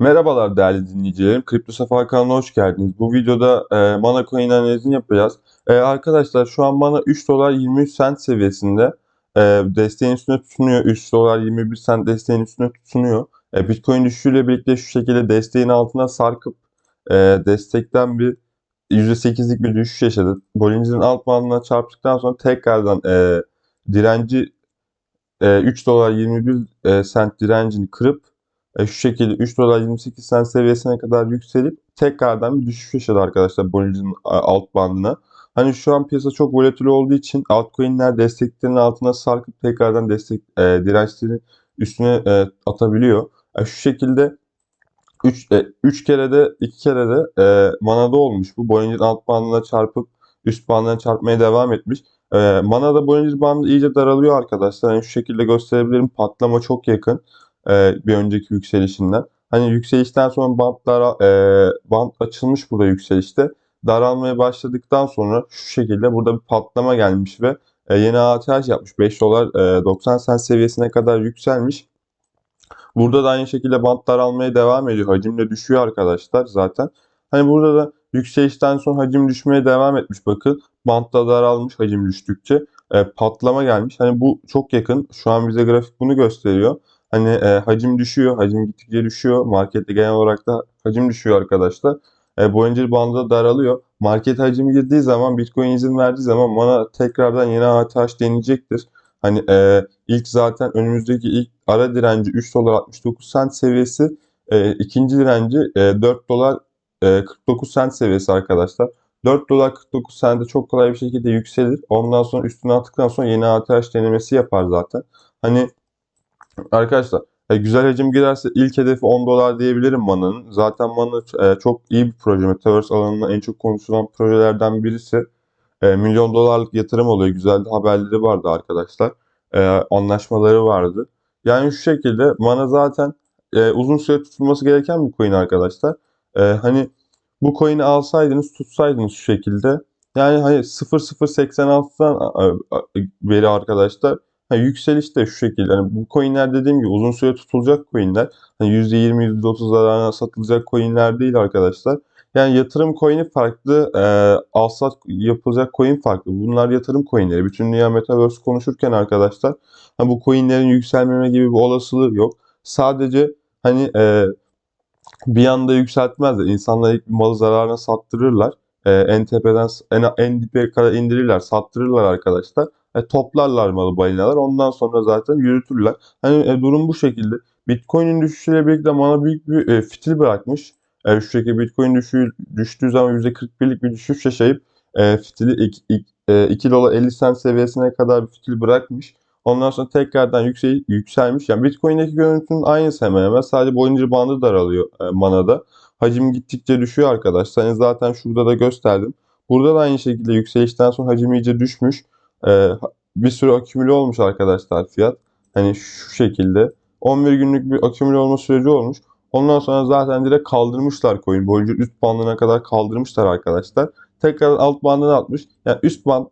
Merhabalar değerli dinleyicilerim. Kripto Safa kanalına hoş geldiniz. Bu videoda e, Mana Coin analizini yapacağız. E, arkadaşlar şu an Mana 3 dolar 23 cent seviyesinde e, desteğin üstüne tutunuyor. 3 dolar 21 cent desteğin üstüne tutunuyor. E, Bitcoin düşüşüyle birlikte şu şekilde desteğin altına sarkıp e, destekten bir %8'lik bir düşüş yaşadı. Bollinger'in alt bandına çarptıktan sonra tekrardan e, direnci e, 3 dolar 21 e, cent direncini kırıp e, şu şekilde 3 dolar 28 cent seviyesine kadar yükselip tekrardan bir düşüş yaşadı arkadaşlar Bollinger'in alt bandına. Hani şu an piyasa çok volatil olduğu için altcoin'ler desteklerin altına sarkıp tekrardan destek e, dirençlerin üstüne e, atabiliyor. E, şu şekilde 3 e, üç kere de 2 kere de e, manada olmuş bu. Bollinger alt bandına çarpıp üst bandına çarpmaya devam etmiş. E, manada Bollinger bandı iyice daralıyor arkadaşlar. Yani şu şekilde gösterebilirim. Patlama çok yakın e, bir önceki yükselişinden. Hani yükselişten sonra bantlar e, bant açılmış burada yükselişte. Daralmaya başladıktan sonra şu şekilde burada bir patlama gelmiş ve e, yeni ATH yapmış. 5 dolar e, 90 sen seviyesine kadar yükselmiş. Burada da aynı şekilde bant daralmaya devam ediyor. Hacim de düşüyor arkadaşlar zaten. Hani burada da yükselişten sonra hacim düşmeye devam etmiş bakın. Bant da daralmış hacim düştükçe. E, patlama gelmiş. Hani bu çok yakın. Şu an bize grafik bunu gösteriyor. Hani e, hacim düşüyor. Hacim gittikçe düşüyor. Markette genel olarak da hacim düşüyor arkadaşlar. E, Bollinger bandı da daralıyor. Market hacim girdiği zaman Bitcoin izin verdiği zaman bana tekrardan yeni ATH deneyecektir. Hani e, ilk zaten önümüzdeki ilk ara direnci 3 dolar 69 cent seviyesi. E, ikinci direnci e, 4 dolar e, 49 cent seviyesi arkadaşlar. 4 dolar 49 cent'e çok kolay bir şekilde yükselir. Ondan sonra üstüne attıktan sonra yeni ATH denemesi yapar zaten. Hani arkadaşlar e, güzel hacim girerse ilk hedefi 10 dolar diyebilirim Mana'nın. Zaten Mana e, çok iyi bir proje. Metaverse alanında en çok konuşulan projelerden birisi. E, milyon dolarlık yatırım oluyor. Güzel haberleri vardı arkadaşlar. E, anlaşmaları vardı. Yani şu şekilde Mana zaten e, uzun süre tutulması gereken bir coin arkadaşlar. E, hani bu coin'i alsaydınız tutsaydınız şu şekilde. Yani hani 0.086'dan beri arkadaşlar hani yükseliş de şu şekilde. Hani bu coin'ler dediğim gibi uzun süre tutulacak coin'ler. Hani %20 %30 zararına satılacak coin'ler değil arkadaşlar. Yani yatırım coin'i farklı, e, alsat yapılacak coin farklı. Bunlar yatırım coin'leri. Bütün dünya Metaverse konuşurken arkadaşlar hani bu coin'lerin yükselmeme gibi bir olasılığı yok. Sadece hani e, bir anda yükseltmezler. İnsanlar ilk malı zararına sattırırlar. E, en tepeden en, en dibe kadar indirirler, sattırırlar arkadaşlar. E, toplarlar malı balinalar. Ondan sonra zaten yürütürler. Hani e, durum bu şekilde. Bitcoin'in düşüşüyle birlikte bana büyük bir e, fitil bırakmış. E, şu şekilde Bitcoin düşüğü, düştüğü zaman %41'lik bir düşüş yaşayıp e, fitili 2, 2, e, 2 dolar 50 cent seviyesine kadar bir fitil bırakmış. Ondan sonra tekrardan yüksel, yükselmiş. Yani Bitcoin'deki görüntünün aynısı hemen hemen. Sadece Bollinger bandı daralıyor e, manada. Hacim gittikçe düşüyor arkadaşlar. Hani zaten şurada da gösterdim. Burada da aynı şekilde yükselişten sonra hacim iyice düşmüş. E, bir sürü akümüle olmuş arkadaşlar fiyat. Hani şu şekilde. 11 günlük bir akümüle olma süreci olmuş. Ondan sonra zaten direkt kaldırmışlar coin. Bollinger üst bandına kadar kaldırmışlar arkadaşlar. Tekrar alt bandına atmış. Yani üst band,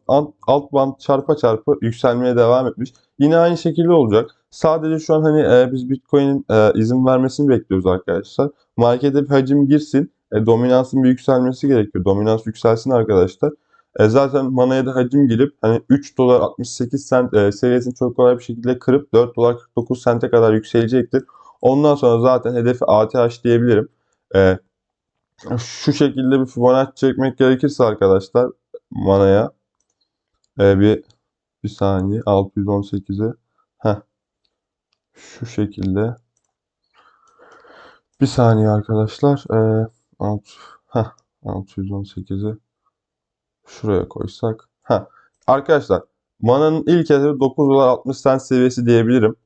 alt band çarpa çarpa yükselmeye devam etmiş. Yine aynı şekilde olacak. Sadece şu an hani e, biz Bitcoin'in e, izin vermesini bekliyoruz arkadaşlar. Markete bir hacim girsin. E, dominansın bir yükselmesi gerekiyor. Dominans yükselsin arkadaşlar. E, zaten manaya da hacim girip hani 3 dolar 68 cent e, seviyesini çok kolay bir şekilde kırıp 4 dolar 49 sente kadar yükselecektir. Ondan sonra zaten hedefi ATH diyebilirim. E, şu şekilde bir Fibonacci çekmek gerekirse arkadaşlar manaya e, bir bir saniye 618'e heh şu şekilde bir saniye arkadaşlar e, 6 heh 618'e şuraya koysak heh arkadaşlar mananın ilk hedefi 9 dolar 60 cent seviyesi diyebilirim.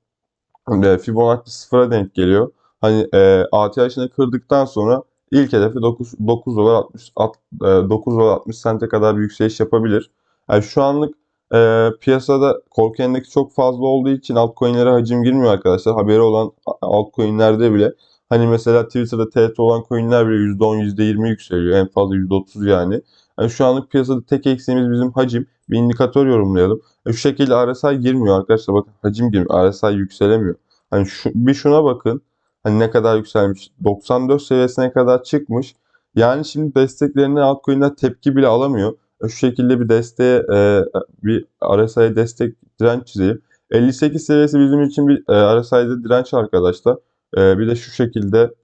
Fibonacci sıfıra denk geliyor. Hani e, ATH'ini kırdıktan sonra ilk hedefi 9, 9 dolar 60 at, e, 9 dolar 60 sente kadar bir yükseliş yapabilir. Yani şu anlık e, piyasada korku çok fazla olduğu için altcoin'lere hacim girmiyor arkadaşlar. Haberi olan altcoin'lerde bile hani mesela Twitter'da TRT olan coin'ler bile %10 %20 yükseliyor. En fazla %30 yani. Yani şu anlık piyasada tek eksiğimiz bizim hacim. Bir indikatör yorumlayalım. E, şu şekilde RSI girmiyor arkadaşlar. Bakın hacim girmiyor. RSI yükselemiyor. Hani şu, bir şuna bakın. Hani ne kadar yükselmiş? 94 seviyesine kadar çıkmış. Yani şimdi desteklerine altcoin'ler tepki bile alamıyor. Şu şekilde bir desteğe e, bir RSI'ye destek direnç çizelim. 58 seviyesi bizim için bir e, RSI'de direnç arkadaşlar. E, bir de şu şekilde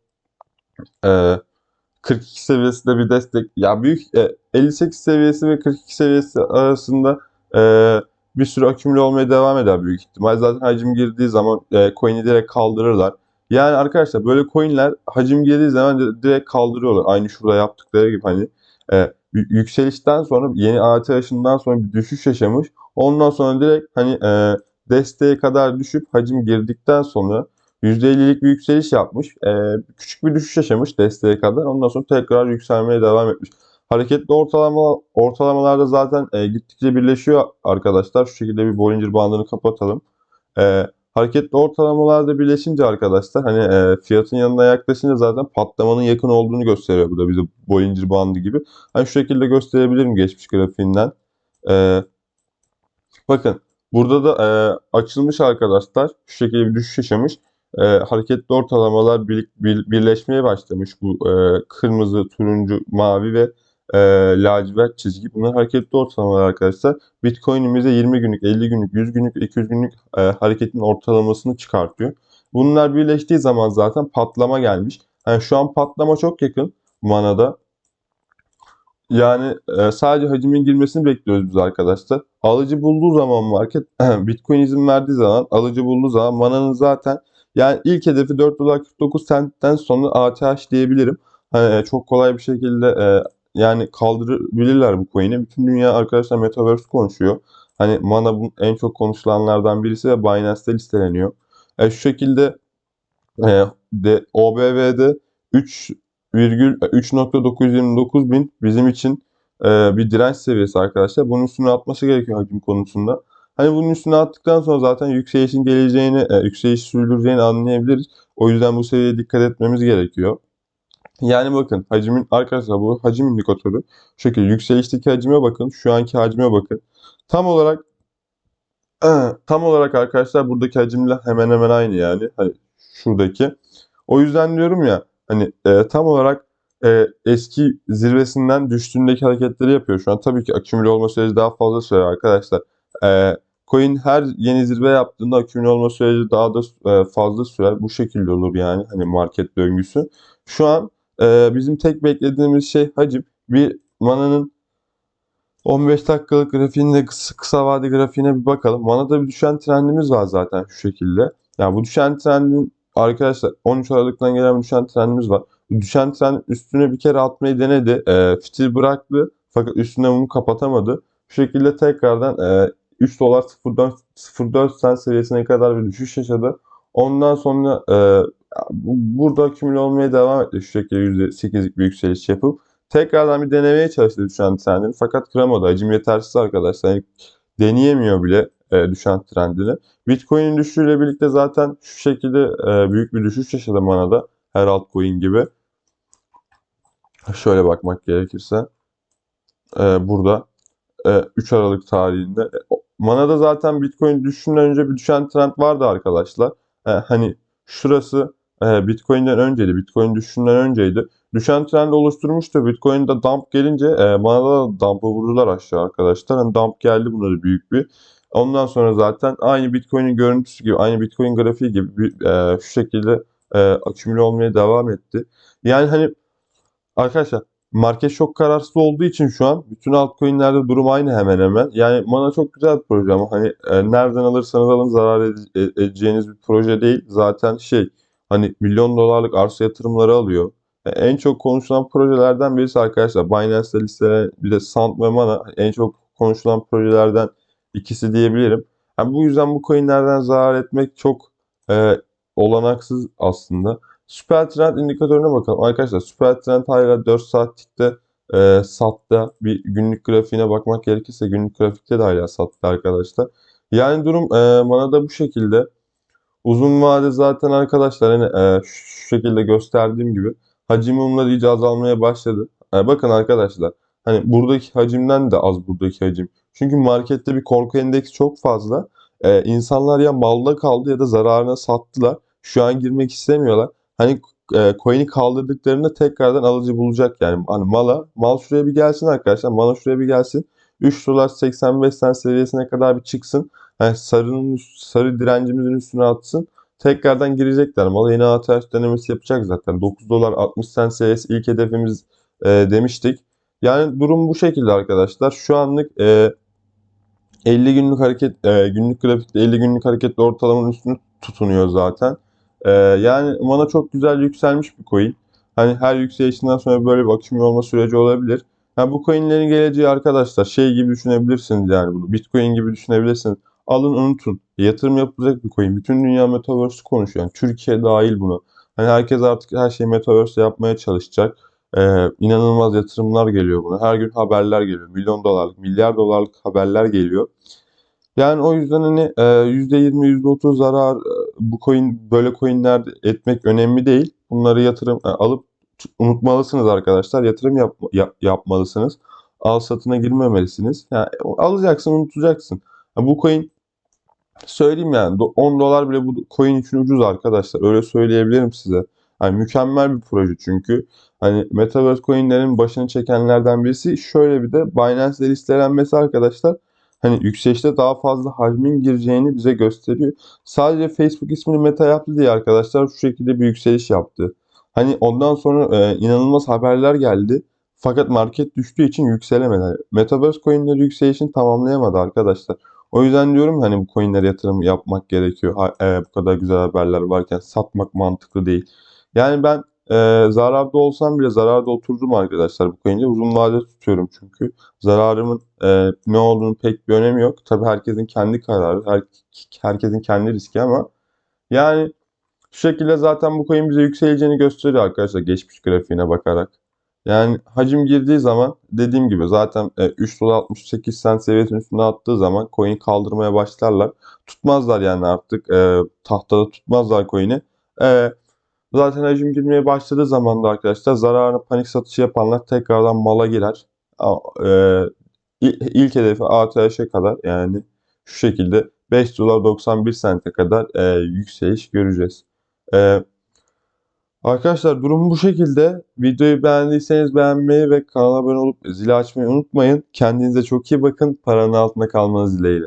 e, 42 seviyesinde bir destek. Ya büyük e, 58 seviyesi ve 42 seviyesi arasında e, bir sürü akümüle olmaya devam eder büyük ihtimal. Zaten hacim girdiği zaman e, coin'i direkt kaldırırlar. Yani arkadaşlar böyle coin'ler hacim girdiği zaman di- direkt kaldırıyorlar. Aynı şurada yaptıkları gibi hani e, yükselişten sonra yeni AT aşından sonra bir düşüş yaşamış. Ondan sonra direkt hani e, desteğe kadar düşüp hacim girdikten sonra %50'lik bir yükseliş yapmış. E, küçük bir düşüş yaşamış desteğe kadar. Ondan sonra tekrar yükselmeye devam etmiş. Hareketli ortalama ortalamalarda zaten e, gittikçe birleşiyor arkadaşlar. Şu şekilde bir Bollinger bandını kapatalım. E, hareketli ortalamalarda birleşince arkadaşlar hani e, fiyatın yanına yaklaşınca zaten patlamanın yakın olduğunu gösteriyor. Bu da bize Bollinger bandı gibi. Hani şu şekilde gösterebilirim geçmiş grafiğinden. E, bakın burada da e, açılmış arkadaşlar. Şu şekilde bir düşüş yaşamış. E, hareketli ortalamalar bir- bir- birleşmeye başlamış. Bu e, kırmızı, turuncu, mavi ve e, lacivert çizgi. Bunlar hareketli ortalamalar arkadaşlar. Bitcoin'imize 20 günlük, 50 günlük, 100 günlük, 200 günlük e, hareketin ortalamasını çıkartıyor. Bunlar birleştiği zaman zaten patlama gelmiş. Yani şu an patlama çok yakın manada. Yani e, sadece hacmin girmesini bekliyoruz biz arkadaşlar. Alıcı bulduğu zaman market Bitcoin izin verdiği zaman alıcı bulduğu zaman mananın zaten yani ilk hedefi 4 dolar 49 centten sonra ATH diyebilirim. Hani e, çok kolay bir şekilde e, yani kaldırabilirler bu coin'i. Bütün dünya arkadaşlar Metaverse konuşuyor. Hani mana en çok konuşulanlardan birisi ve Binance'te listeleniyor. E, şu şekilde e, de, OBV'de 3 virgül 3.929 bin bizim için e, bir direnç seviyesi arkadaşlar. Bunun üstüne atması gerekiyor hacim konusunda. Hani bunun üstüne attıktan sonra zaten yükselişin geleceğini, e, yükseliş sürdüreceğini anlayabiliriz. O yüzden bu seviyeye dikkat etmemiz gerekiyor. Yani bakın hacimin arkadaşlar bu hacim indikatörü. Şu şekilde yükselişteki hacime bakın, şu anki hacime bakın. Tam olarak tam olarak arkadaşlar buradaki hacimle hemen hemen aynı yani. Hani şuradaki. O yüzden diyorum ya hani e, tam olarak e, eski zirvesinden düştüğündeki hareketleri yapıyor şu an. Tabii ki akümüle olma süreci daha fazla sürer arkadaşlar. E, coin her yeni zirve yaptığında akümüle olma süreci daha da e, fazla sürer. Bu şekilde olur yani hani market döngüsü. Şu an e, bizim tek beklediğimiz şey hacim. Bir mananın 15 dakikalık grafiğinde kısa, kısa vade grafiğine bir bakalım. Manada bir düşen trendimiz var zaten şu şekilde. Yani bu düşen trendin arkadaşlar 13 Aralık'tan gelen bir düşen trendimiz var. Düşen trend üstüne bir kere atmayı denedi. E, fitil bıraktı fakat üstüne bunu kapatamadı. Bu şekilde tekrardan e, 3 dolar 0.4 0.4 cent seviyesine kadar bir düşüş yaşadı. Ondan sonra e, bu- burada akümüle olmaya devam etti şu şekilde %8'lik bir yükseliş yapıp. Tekrardan bir denemeye çalıştı düşen trendini fakat kıramadı. Hacim yetersiz arkadaşlar. Yani deneyemiyor bile e, düşen trendini. Bitcoin'in düşüşüyle birlikte zaten şu şekilde e, büyük bir düşüş yaşadı manada. Her altcoin gibi. Şöyle bakmak gerekirse. e, burada e, 3 Aralık tarihinde. Manada zaten Bitcoin düşüşünden önce bir düşen trend vardı arkadaşlar. E, hani şurası e, Bitcoin'den önceydi. Bitcoin düşüşünden önceydi. Düşen trend oluşturmuştu. Bitcoin'de dump gelince e, Manada da dump'ı vurdular aşağı arkadaşlar. Hani dump geldi bunları büyük bir. Ondan sonra zaten aynı Bitcoin'in görüntüsü gibi, aynı Bitcoin grafiği gibi e, şu şekilde e, akümüle olmaya devam etti. Yani hani arkadaşlar market çok kararsız olduğu için şu an bütün altcoin'lerde durum aynı hemen hemen. Yani Mana çok güzel bir proje ama hani e, nereden alırsanız alın zarar ede- edeceğiniz bir proje değil. Zaten şey hani milyon dolarlık arsa yatırımları alıyor. E, en çok konuşulan projelerden birisi arkadaşlar. Binance'de listelenen bir de Sound ve Mana en çok konuşulan projelerden ikisi diyebilirim. Yani bu yüzden bu coin'lerden zarar etmek çok e, olanaksız aslında. Süper trend indikatörüne bakalım. Arkadaşlar süper trend hala 4 saatlikte e, satta bir günlük grafiğine bakmak gerekirse günlük grafikte de hala sattı arkadaşlar. Yani durum e, bana da bu şekilde. Uzun vade zaten arkadaşlar hani e, şu şekilde gösterdiğim gibi hacim mumları iyice azalmaya başladı. E, bakın arkadaşlar hani buradaki hacimden de az buradaki hacim. Çünkü markette bir korku endeksi çok fazla. E, insanlar ya malda kaldı ya da zararına sattılar. Şu an girmek istemiyorlar. Hani e, coin'i kaldırdıklarında tekrardan alıcı bulacak yani. Hani mala, mal şuraya bir gelsin arkadaşlar. Mala şuraya bir gelsin. 3 dolar 85 cent seviyesine kadar bir çıksın. Yani sarının sarı direncimizin üstüne atsın. Tekrardan girecekler. Mala yine ATH denemesi yapacak zaten. 9 dolar 60 cent seviyesi ilk hedefimiz e, demiştik. Yani durum bu şekilde arkadaşlar. Şu anlık e, 50 günlük hareket e, günlük grafikte 50 günlük hareketli ortalamanın üstünü tutunuyor zaten. E, yani mana çok güzel yükselmiş bir coin. Hani her yükselişinden sonra böyle bir akım olma süreci olabilir. Yani bu coinlerin geleceği arkadaşlar şey gibi düşünebilirsiniz yani bunu. Bitcoin gibi düşünebilirsiniz. Alın unutun. Yatırım yapılacak bir coin. Bütün dünya metaverse'ü konuşuyor. Yani Türkiye dahil bunu. Hani herkes artık her şeyi metaverse yapmaya çalışacak. Ee, inanılmaz yatırımlar geliyor buna. Her gün haberler geliyor. Milyon dolarlık, milyar dolarlık haberler geliyor. Yani o yüzden hani e, %20, %30 zarar e, bu coin böyle coinler etmek önemli değil. Bunları yatırım e, alıp unutmalısınız arkadaşlar. Yatırım yap, yap- yapmalısınız. Al satına girmemelisiniz. Yani alacaksın, unutacaksın. Ha, bu coin söyleyeyim yani do- 10 dolar bile bu coin için ucuz arkadaşlar. Öyle söyleyebilirim size. Yani mükemmel bir proje çünkü. Hani Metaverse coinlerin başını çekenlerden birisi şöyle bir de Binance'de listelenmesi arkadaşlar hani yükselişte daha fazla hacmin gireceğini bize gösteriyor. Sadece Facebook ismini Meta yaptı diye arkadaşlar şu şekilde bir yükseliş yaptı. Hani ondan sonra e, inanılmaz haberler geldi. Fakat market düştüğü için yükselemedi. Metaverse coinleri yükselişini tamamlayamadı arkadaşlar. O yüzden diyorum hani bu coinlere yatırım yapmak gerekiyor. E, bu kadar güzel haberler varken satmak mantıklı değil. Yani ben e, zararda olsam bile zararda oturdum arkadaşlar bu coin'de. Uzun vadede tutuyorum çünkü. Zararımın e, ne olduğunu pek bir önemi yok. Tabii herkesin kendi kararı, her, herkesin kendi riski ama yani şu şekilde zaten bu coin bize yükseleceğini gösteriyor arkadaşlar geçmiş grafiğine bakarak. Yani hacim girdiği zaman dediğim gibi zaten e, 3 dolar 68 cent seviyesinin üstüne attığı zaman coin kaldırmaya başlarlar. Tutmazlar yani artık e, tahtada tutmazlar coin'i. E, zaten hacim girmeye başladığı zaman da arkadaşlar zararına panik satışı yapanlar tekrardan mala girer. E, İl- İlk hedefi ATH'e kadar yani şu şekilde 5 dolar 91 sente kadar e, yükseliş göreceğiz. E, arkadaşlar durum bu şekilde. Videoyu beğendiyseniz beğenmeyi ve kanala abone olup zili açmayı unutmayın. Kendinize çok iyi bakın. Paranın altında kalmanız dileğiyle.